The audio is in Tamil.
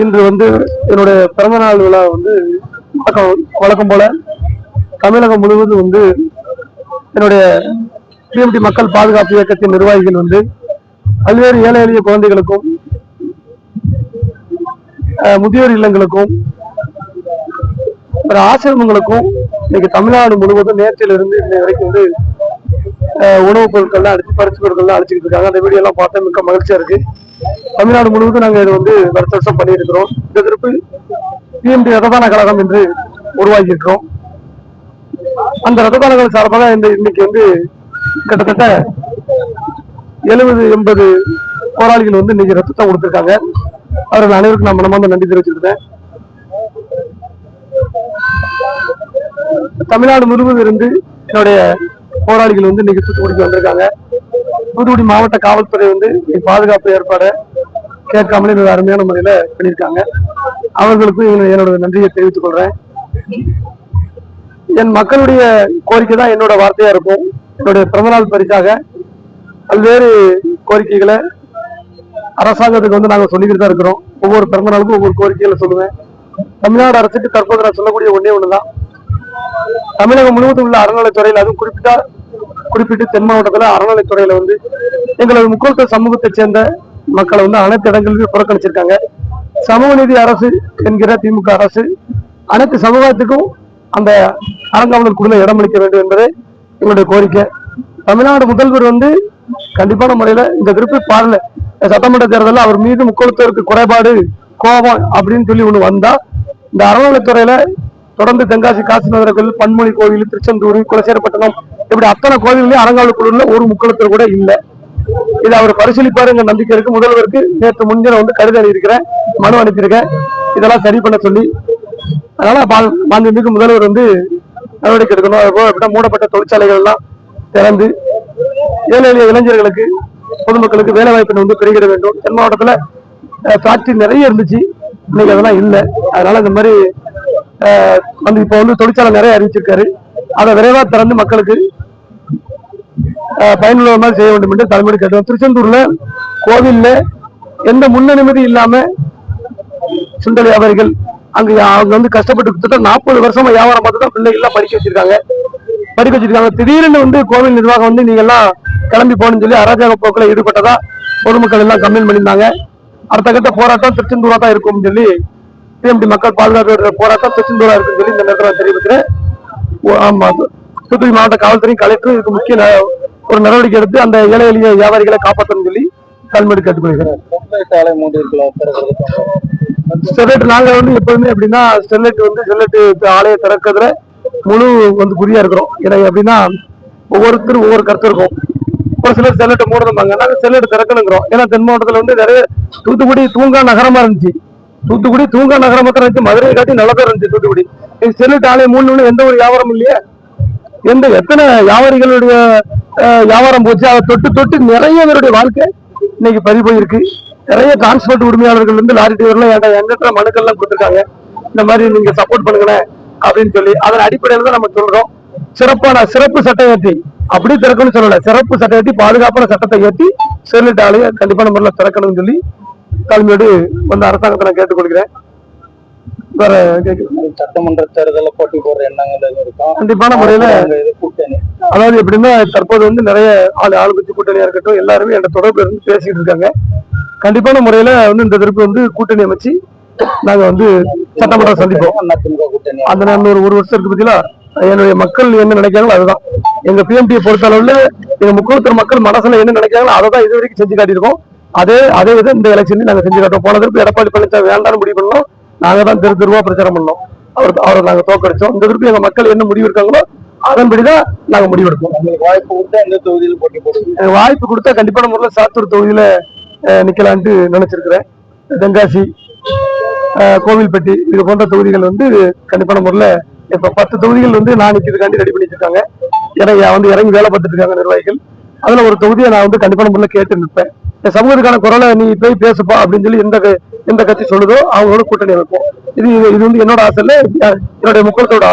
இன்று வந்து என்னுடைய பிறந்தநாள் விழா வந்து வழக்கம் வழக்கம் போல தமிழகம் முழுவதும் வந்து என்னுடைய டிஎம்டி மக்கள் பாதுகாப்பு இயக்கத்தின் நிர்வாகிகள் வந்து பல்வேறு ஏழை எளிய குழந்தைகளுக்கும் முதியோர் இல்லங்களுக்கும் ஆசிரமங்களுக்கும் இன்னைக்கு தமிழ்நாடு முழுவதும் நேற்றிலிருந்து இன்னை வரைக்கும் வந்து அஹ், உணவுப் பொருட்கள்லாம் அடிச்சு பறிச்சு பொருட்கள்லாம் அடிச்சுக்கிட்டு இருக்காங்க. அந்த வீடியோ எல்லாம் பார்த்தா மிக்க மகிழ்ச்சியா இருக்கு. தமிழ்நாடு முழுவதும் நாங்கள் இதை வந்து வருஷ வருஷம் பண்ணியிருக்கிறோம். இருக்கிறோம் இந்த திருப்பு பிஎம்டி ரத்ததான கழகம் என்று உருவாக்கியிருக்கிறோம். அந்த ரத்ததானங்கள் சார்பாக இந்த இன்னைக்கு வந்து கிட்டத்தட்ட எழுபது எண்பது போராளிகள் வந்து இன்னைக்கு ரத்தத்தை கொடுத்துருக்காங்க. அவர்கள் அனைவருக்கும் நான் மனமார்ந்த நன்றி தெரிவிச்சிருக்கிறேன் தமிழ்நாடு முழுவதும் இருந்து என்னுடைய போராளிகள் வந்து இன்னைக்கு தூத்துக்குடிக்கு வந்திருக்காங்க. தூத்துக்குடி மாவட்ட காவல்துறை வந்து இன்னைக்கு பாதுகாப்பு ஏற்பாடு கேட்காமலே மிக அருமையான முறையில பண்ணியிருக்காங்க. அவர்களுக்கும் என்னோட- என்னோட நன்றியை தெரிவித்துக் கொள்றேன். என் மக்களுடைய கோரிக்கை தான் என்னோட வார்த்தையா இருக்கும். என்னுடைய பிறந்தநாள் பரிசாக பல்வேறு கோரிக்கைகளை அரசாங்கத்துக்கு வந்து நாங்க சொல்லிக்கிட்டு தான் இருக்கிறோம். ஒவ்வொரு பிறந்தநாளுக்கும் ஒவ்வொரு கோரிக்கைகளை சொல்லுவேன். தமிழ்நாடு அரசுக்கு தற்போது நான் சொல்லக்கூடிய ஒண்ணே ஒண்ணுதான். தமிழகம் முழுவதும் உள்ள அறநிலைத்துறையில் அதுவும் குறிப்பிட்டா குறிப்பிட்டு தென் மாவட்டத்தில் அறநிலைத்துறையில வந்து எங்களது முக்கோத்த சமூகத்தை சேர்ந்த மக்களை வந்து அனைத்து இடங்களிலும் புறக்கணிச்சிருக்காங்க. சமூக நீதி அரசு என்கிற திமுக அரசு அனைத்து சமூகத்துக்கும் அந்த அரங்காவலர் குழுல இடம் அளிக்க வேண்டும் என்பதே எங்களுடைய கோரிக்கை. தமிழ்நாடு முதல்வர் வந்து கண்டிப்பான முறையில இந்த திருப்பி பாடல சட்டமன்ற தேர்தலில் அவர் மீது முக்கோணத்திற்கு குறைபாடு கோபம் அப்படின்னு சொல்லி ஒண்ணு வந்தா இந்த அறநிலைத்துறையில தொடர்ந்து தென்காசி காசிநகர கோயில் பன்மொழி கோவில் திருச்செந்தூர் குலசேரப்பட்டினம் இப்படி அத்தனை கோவில்லையும் அறங்காவலர் குழுல ஒரு முக்கோணத்தில் கூட இல்லை. இதை அவர் பரிசீலிப்பாருங்க நம்பிக்கை இருக்கு. முதல்வருக்கு நேற்று முன்தினம் வந்து கடிதம் எழுதியிருக்கிறேன் மனு அனுப்பியிருக்கேன். இதெல்லாம் சரி பண்ண சொல்லி அதனால மா- மாண்புமிகு முதல்வர் வந்து நடவடிக்கை எடுக்கணும். அதுபோல் மூடப்பட்ட தொழிற்சாலைகள் எல்லாம் திறந்து ஏழை எளிய இளைஞர்களுக்கு பொதுமக்களுக்கு வேலை வாய்ப்பினை வந்து பெருகிட வேண்டும். தென் மாவட்டத்தில் ஃபேக்டரி நிறைய இருந்துச்சு. இன்னைக்கு அதெல்லாம் இல்லை. அதனால இந்த மாதிரி வந்து இப்போ வந்து தொழிற்சாலை நிறைய அறிவிச்சிருக்காரு. அதை விரைவாக திறந்து மக்களுக்கு பயனுள்ள மாதிரி செய்ய வேண்டும் என்று தலைமுறை கேட்டோம் திருச்செந்தூர்ல கோவில்ல எந்த முன்னனுமதி இல்லாம சுண்டல் வியாபாரிகள் அங்க அவங்க வந்து கஷ்டப்பட்டு கிட்டத்தட்ட நாற்பது வருஷமா வியாபாரம் பார்த்து தான் பிள்ளைகள்லாம் படிக்க வச்சிருக்காங்க. படிக்க வச்சிருக்காங்க. திடீர்னு வந்து கோவில் நிர்வாகம் வந்து நீங்க எல்லாம் கிளம்பி போகணும்னு சொல்லி அராஜக போக்குல ஈடுபட்டதா பொதுமக்கள் எல்லாம் கம்ப்ளைண்ட் பண்ணியிருந்தாங்க. அடுத்த கட்ட போராட்டம் திருச்செந்தூரா தான் இருக்கும்னு சொல்லி டிஎம்டி மக்கள் பாதுகாப்பு போராட்டம் திருச்செந்தூரா இருக்குன்னு சொல்லி இந்த நேரத்தில் தெரிவிக்கிறேன். ஆமா. தூத்துக்குடி மாவட்ட காவல்துறை கலெக்டர் இதுக்கு முக்கிய ஒரு நடவடிக்கை எடுத்து அந்த ஏழை எளிய வியாபாரிகளை காப்பாற்றணும்னு சொல்லி கல்மெடு கேட்டுக்கொள்கிறேன். ஸ்டெர்லைட் நாங்க வந்து எப்பவுமே எப்படின்னா ஸ்டெர்லைட் வந்து ஸ்டெர்லைட் ஆலையை திறக்கிறதுல முழு வந்து குறியா இருக்கிறோம். ஏன்னா எப்படின்னா ஒவ்வொருத்தரும் ஒவ்வொரு கருத்து இருக்கும். ஒரு சிலர் ஸ்டெர்லைட்டை மூடணும்பாங்க. நாங்கள் ஸ்டெர்லைட் திறக்கணுங்கிறோம். ஏன்னா தென் மாவட்டத்தில் வந்து நிறைய தூத்துக்குடி தூங்கா நகரமா இருந்துச்சு. தூத்துக்குடி தூங்கா நகர மக்கள் இருந்துச்சு மதுரையை காட்டி நல்ல பேர் இருந்துச்சு தூத்துக்குடி. செல்லு ஆலை மூணு எந்த ஒரு வியாபாரம் இல்லையே? எந்த எத்தனை வியாபாரிகளுடைய வியாபாரம் போச்சு? அதை தொட்டு தொட்டு நிறைய பேருடைய வாழ்க்கை இன்னைக்கு பறி போயிருக்கு. நிறைய டிரான்ஸ்போர்ட் உரிமையாளர்கள் வந்து லாரி டிரைவர்லாம் என்கிட்ட எங்கிட்ட மனுக்கள்லாம் கொடுத்துருக்காங்க? இந்த மாதிரி நீங்க சப்போர்ட் பண்ணுங்களேன் அப்படின்னு சொல்லி அதன் அடிப்படையில தான் நம்ம சொல்றோம். சிறப்பான சிறப்பு சட்டம் ஏற்றி அப்படி திறக்கணும்னு சொல்லல. சிறப்பு சட்டம் ஏற்றி பாதுகாப்பான சட்டத்தை ஏற்றி ஸ்டெர்லைட் ஆலையை கண்டிப்பான முறையில் திறக்கணும்னு சொல்லி தலைமையோடு வந்து அரசாங்கத்தை நான் கேட்டுக்கொள்கிறேன் வேற சட்டமன்ற தேர்தலில் போட்டி போடுற எண்ணங்கள் இருக்கும். கண்டிப்பான முறையில கூட்டணி. அதாவது எப்படின்னா தற்போது வந்து நிறைய ஆளு ஆளுங்கட்சி கூட்டணியா இருக்கட்டும் எல்லாருமே என்ற தொடர்பு இருந்து பேசிட்டு இருக்காங்க. கண்டிப்பான முறையில வந்து இந்த திருப்பி வந்து கூட்டணி அமைச்சு நாங்க வந்து சட்டமன்றம் சந்திப்போம். அந்த நான் ஒரு ஒரு வருஷத்துக்கு பத்தியில என்னுடைய மக்கள் என்ன நினைக்கிறாங்களோ அதுதான். எங்க பிஎம்டியை பொறுத்த அளவுல எங்க முக்கியத்துவ மக்கள் மனசுல என்ன நினைக்கிறாங்களோ அதை தான் இது வரைக்கும் செஞ்சு காட்டியிருக்கோம். அதே அதே இதை இந்த எலெக்ஷன் நாங்க செஞ்சு காட்டுவோம் போன திருப்பி எடப்பாடி பழனிசாமி வேண்டாம்னு முடிவு பண்ணோம். நாங்க தான் தெரு தெருவா பிரச்சாரம் பண்ணோம். அவர் அவரை நாங்க தோக்கடிச்சோம் இந்த திருப்பி எங்க மக்கள் என்ன முடிவு இருக்காங்களோ அதன்படிதான் நாங்க முடிவெடுப்போம் வாய்ப்பு கொடுத்தா எந்த தொகுதியில் போட்டி எனக்கு வாய்ப்பு கொடுத்தா கண்டிப்பான முறையில் சாத்தூர் தொகுதியில நிக்கலான்ட்டு நினைச்சிருக்கிறேன். தென்காசி கோவில்பட்டி இது போன்ற தொகுதிகள் வந்து கண்டிப்பான முறையில் இப்ப பத்து தொகுதிகள் வந்து நான் நிக்கிறதுக்காண்டி ரெடி பண்ணி வச்சிருக்காங்க. இறங்கி வந்து இறங்கி வேலை பார்த்துட்டு இருக்காங்க நிர்வாகிகள். அதுல ஒரு தொகுதியை நான் வந்து கண்டிப்பான முறையில் கேட்டு நிற்பேன். சமூகத்துக்கான குரலை நீ போய் பேசுப்பா அப்படின்னு சொல்லி எந்த எந்த கட்சி சொல்லுதோ அவங்களோட கூட்டணி இருக்கும் இது இது வந்து என்னோட ஆசை இல்லை என்னுடைய முக்கியத்தோட ஆசை.